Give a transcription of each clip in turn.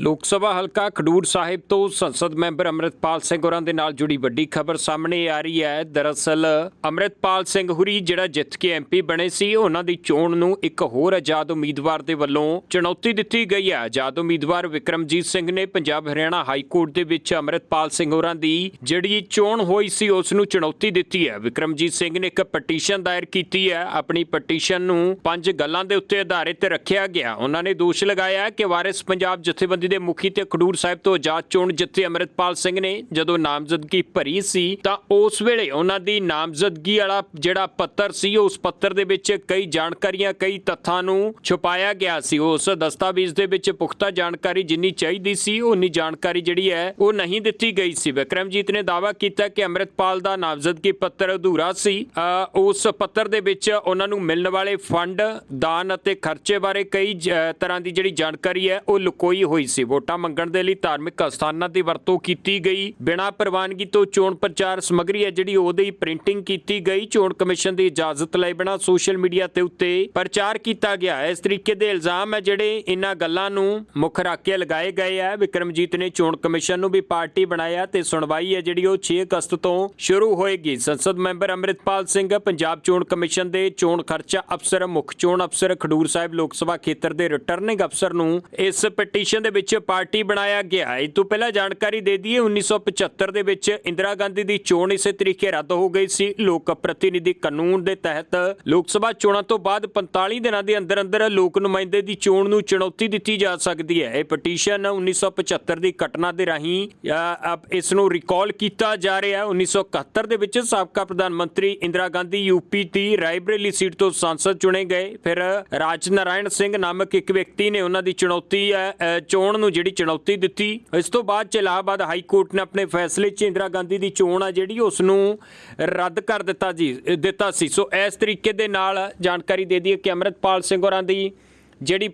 ਲੋਕ ਸਭਾ ਹਲਕਾ ਖਡੂਰ ਸਾਹਿਬ ਤੋਂ ਸੰਸਦ ਮੈਂਬਰ ਅੰਮ੍ਰਿਤਪਾਲ ਸਿੰਘ ਹੋਰਾਂ ਦੇ ਨਾਲ ਜੁੜੀ ਵੱਡੀ ਖਬਰ ਸਾਹਮਣੇ ਆ ਰਹੀ ਹੈ। ਦਰਅਸਲ ਅੰਮ੍ਰਿਤਪਾਲ ਸਿੰਘ ਹੁਰੀ ਜਿਹੜਾ ਜਿੱਤ ਕੇ ਐਮਪੀ ਬਣੇ ਸੀ, ਉਹਨਾਂ ਦੀ ਚੋਣ ਨੂੰ ਇੱਕ ਹੋਰ ਆਜ਼ਾਦ ਉਮੀਦਵਾਰ ਦੇ ਵੱਲੋਂ ਚੁਣੌਤੀ ਦਿੱਤੀ ਗਈ ਹੈ। ਆਜ਼ਾਦ ਉਮੀਦਵਾਰ ਵਿਕਰਮਜੀਤ ਸਿੰਘ ਨੇ ਪੰਜਾਬ ਹਰਿਆਣਾ ਹਾਈ ਕੋਰਟ ਦੇ ਵਿੱਚ ਅੰਮ੍ਰਿਤਪਾਲ ਸਿੰਘ ਹੋਰਾਂ ਦੀ ਜਿਹੜੀ ਚੋਣ ਹੋਈ ਸੀ, ਉਸ ਨੂੰ ਚੁਣੌਤੀ ਦਿੱਤੀ ਹੈ। ਵਿਕਰਮਜੀਤ ਸਿੰਘ ਨੇ ਇੱਕ ਪਟੀਸ਼ਨ ਦਾਇਰ ਕੀਤੀ ਹੈ। ਆਪਣੀ ਪਟੀਸ਼ਨ ਨੂੰ ਪੰਜ ਗੱਲਾਂ ਦੇ ਉੱਤੇ ਆਧਾਰਿਤ ਰੱਖਿਆ ਗਿਆ। ਉਹਨਾਂ ਨੇ ਦੋਸ਼ ਲਗਾਇਆ ਕਿ ਵਾਰਿਸ ਪੰਜਾਬ ਜਥੇਬੰਦੀ ਦੇ ਮੁਖੀ ਤੇ ਖਡੂਰ ਸਾਹਿਬ ਤੋਂ ਆਜ਼ਾਦ ਚੋਣ ਜਿੱਤੇ ਅੰਮ੍ਰਿਤਪਾਲ ਸਿੰਘ ਨੇ ਜਦੋਂ ਨਾਮਜ਼ਦਗੀ ਭਰੀ ਸੀ ਤਾਂ ਉਸ ਵੇਲੇ ਉਹਨਾਂ ਦੀ ਨਾਮਜ਼ਦਗੀ ਵਾਲਾ ਜਿਹੜਾ ਪੱਤਰ ਸੀ ਉਸ ਪੱਤਰ ਦੇ ਵਿੱਚ ਕਈ ਜਾਣਕਾਰੀਆਂ ਕਈ ਤੱਥਾਂ ਨੂੰ ਛੁਪਾਇਆ ਗਿਆ ਸੀ। ਉਸ ਦਸਤਾਵੇਜ਼ ਦੇ ਵਿੱਚ ਪੁਖਤਾ ਜਾਣਕਾਰੀ ਜਿੰਨੀ ਚਾਹੀਦੀ ਸੀ ਉਨੀ ਜਾਣਕਾਰੀ ਜਿਹੜੀ ਹੈ ਉਹ ਨਹੀਂ ਦਿੱਤੀ ਗਈ ਸੀ। ਵਿਕਰਮਜੀਤ ਨੇ ਦਾਅਵਾ ਕੀਤਾ ਕਿ ਅੰਮ੍ਰਿਤਪਾਲ ਦਾ ਨਾਮਜ਼ਦਗੀ ਪੱਤਰ ਅਧੂਰਾ ਸੀ। ਅ, ਉਸ ਪੱਤਰ ਦੇ ਵਿੱਚ ਉਹਨਾਂ ਨੂੰ ਮਿਲਣ ਵਾਲੇ ਫੰਡ ਦਾਨ ਅਤੇ ਖਰਚੇ ਬਾਰੇ ਕਈ ਤਰ੍ਹਾਂ ਦੀ ਜਿਹੜੀ ਜਾਣਕਾਰੀ ਹੈ ਉਹ ਲੁਕੋਈ ਹੋਈ ਸੀ। ਵੋਟਾਂ ਮੰਗਣ ਦੇ ਲਈ ਧਾਰਮਿਕ ਅਸਥਾਨਾਂ ਦੀ ਵਰਤੋਂ ਕੀਤੀ ਗਈ। ਬਿਨਾਂ ਪ੍ਰਵਾਨਗੀ ਤੋਂ ਚੋਣ ਪ੍ਰਚਾਰ ਸਮੱਗਰੀ ਹੈ, ਜਿਹੜੀ ਉਹਦੀ ਪ੍ਰਿੰਟਿੰਗ ਕੀਤੀ ਗਈ। ਚੋਣ ਕਮਿਸ਼ਨ ਦੀ ਇਜਾਜ਼ਤ ਲਏ ਬਿਨਾਂ ਸੋਸ਼ਲ ਮੀਡੀਆ ਤੇ ਉੱਤੇ ਪ੍ਰਚਾਰ ਕੀਤਾ ਗਿਆ ਇਸ ਤਰੀਕੇ ਦੇ ਇਲਜ਼ਾਮ ਹੈ, ਜਿਹੜੇ ਇਹਨਾਂ ਗੱਲਾਂ ਨੂੰ ਮੁੱਖ ਰੱਖ ਲਗਾਏ ਗਏ ਆ ਵਿਕਰਮਜੀਤ ਨੇ ਚੋਣ ਕਮਿਸ਼ਨ ਨੂੰ ਵੀ ਪਾਰਟੀ ਬਣਾਇਆ ਤੇ ਸੁਣਵਾਈ ਹੈ, ਜਿਹੜੀ ਉਹ 6 ਅਗਸਤ ਤੋਂ ਸ਼ੁਰੂ ਹੋਏਗੀ। ਸੰਸਦ ਮੈਂਬਰ ਅੰਮ੍ਰਿਤਪਾਲ ਸਿੰਘ, ਪੰਜਾਬ ਚੋਣ ਕਮਿਸ਼ਨ ਦੇ ਚੋਣ ਖਰਚਾ ਅਫਸਰ, ਮੁੱਖ ਚੋਣ ਅਫਸਰ, ਖਡੂਰ ਸਾਹਿਬ ਲੋਕ ਸਭਾ ਖੇਤਰ ਦੇ ਰਿਟਰਨਿੰਗ ਅਫਸਰ ਨੂੰ ਇਸ ਪਟੀਸ਼ਨ ਦੇ ਵਿੱਚ ਪਾਰਟੀ ਬਣਾਇਆ ਗਿਆ ਇਸ ਤੋਂ ਪਹਿਲਾਂ ਜਾਣਕਾਰੀ ਦੇ ਦਈਏ 1975 ਦੇ ਵਿੱਚ ਇੰਦਰਾ ਗਾਂਧੀ ਦੀ ਚੋਣ ਇਸੇ ਤਰੀਕੇ ਰੱਦ ਹੋ ਗਈ ਸੀ। ਲੋਕ ਪ੍ਰਤੀਨਿਧੀ ਕਾਨੂੰਨ ਦੇ ਤਹਿਤ ਲੋਕ ਸਭਾ ਚੋਣਾਂ ਤੋਂ ਬਾਅਦ 45 ਦਿਨਾਂ ਦੇ ਅੰਦਰ ਅੰਦਰ ਲੋਕ ਨੁਮਾਇੰਦੇ ਦੀ ਚੋਣ ਨੂੰ ਚੁਣੌਤੀ ਦਿੱਤੀ ਜਾ ਸਕਦੀ ਹੈ। ਇਹ ਪਟੀਸ਼ਨ 1975 ਦੀ ਘਟਨਾ ਦੇ ਰਾਹੀਂ ਇਸ ਨੂੰ ਰਿਕਾਲ ਕੀਤਾ ਜਾ ਰਿਹਾ ਹੈ। 1971 ਦੇ ਵਿੱਚ ਸਾਬਕਾ ਪ੍ਰਧਾਨ ਮੰਤਰੀ ਇੰਦਰਾ ਗਾਂਧੀ ਯੂਪੀ ਦੀ ਰਾਇਬਰੇਲੀ ਸੀਟ ਤੋਂ ਸਾਂਸਦ ਚੁਣੇ ਗਏ। ਫਿਰ ਰਾਜ ਨਾਰਾਇਣ ਸਿੰਘ ਨਾਮਕ ਇੱਕ ਵਿਅਕਤੀ ਨੇ ਉਹਨਾਂ ਦੀ ਚੁਣੌਤੀ ਅ, ਚੋਣ ਨੂੰ ਜਿਹੜੀ ਚੁਣੌਤੀ ਦਿੱਤੀ, ਇਸ ਤੋਂ ਬਾਅਦ ਚ ਇਲਾਹਾਬਾਦ ਹਾਈ ਕੋਰਟ ਨੇ ਆਪਣੇ ਫੈਸਲੇ 'ਚ ਇੰਦਰਾ ਗਾਂਧੀ ਦੀ ਚੋਣ ਆ ਜਿਹੜੀ ਉਸ ਨੂੰ ਰੱਦ ਕਰ ਦਿੱਤਾ ਜੀ, ਦਿੱਤਾ ਸੀ। ਸੋ ਇਸ ਤਰੀਕੇ ਦੇ ਨਾਲ ਜਾਣਕਾਰੀ ਦੇ ਦਈਏ ਕਿ ਅੰਮ੍ਰਿਤਪਾਲ ਸਿੰਘ ਹੋਰਾਂ ਦੀ ਜਿਹੜੀ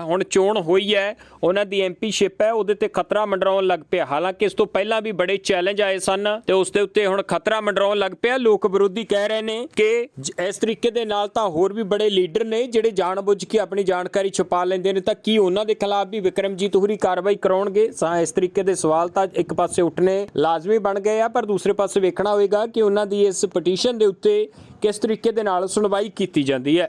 ਹੁਣ ਚੋਣ ਹੋਈ ਹੈ, ਉਹਨਾਂ ਦੀ ਐਮਪੀਸ਼ਿਪ ਹੈ, ਉਹਦੇ ਤੇ ਖਤਰਾ ਮੰਡਰਾਉਣ ਲੱਗ ਪਿਆ। ਹਾਲਾਂਕਿ ਇਸ ਤੋਂ ਪਹਿਲਾਂ ਵੀ ਬੜੇ ਚੈਲੰਜ ਆਏ ਸਨ ਤੇ ਉਸ ਦੇ ਉੱਤੇ ਹੁਣ ਖਤਰਾ ਮੰਡਰਾਉਣ ਲੱਗ ਪਿਆ। ਲੋਕ ਵਿਰੋਧੀ ਕਹਿ ਰਹੇ ਨੇ ਕਿ ਜ- ਇਸ ਤਰੀਕੇ ਦੇ ਨਾਲ ਤਾਂ ਹੋਰ ਵੀ ਬੜੇ ਲੀਡਰ ਨੇ ਜਿਹੜੇ ਜਾਣਬੁੱਝ ਕੇ ਆਪਣੀ ਜਾਣਕਾਰੀ ਛੁਪਾ ਲੈਂਦੇ ਨੇ। ਤਾਂ ਕੀ ਉਹਨਾਂ ਦੇ ਖਿਲਾਫ ਵੀ ਵਿਕਰਮਜੀਤ ਹੁਰੀ ਕਾਰਵਾਈ ਕਰਾਉਣਗੇ? ਸਾ ਇਸ ਤਰੀਕੇ ਦੇ ਸਵਾਲ ਤਾਂ ਇੱਕ ਪਾਸੇ ਉੱਠਣੇ ਲਾਜ਼ਮੀ ਬਣ ਗਏ ਆ, ਪਰ ਦੂਸਰੇ ਪਾਸੇ ਵੇਖਣਾ ਹੋਵੇਗਾ ਕਿ ਉਹਨਾਂ ਦੀ ਇਸ ਪਟੀਸ਼ਨ ਦੇ ਉੱਤੇ ਕਿਸ ਤਰੀਕੇ ਦੇ ਨਾਲ ਸੁਣਵਾਈ ਕੀਤੀ ਜਾਂਦੀ ਹੈ।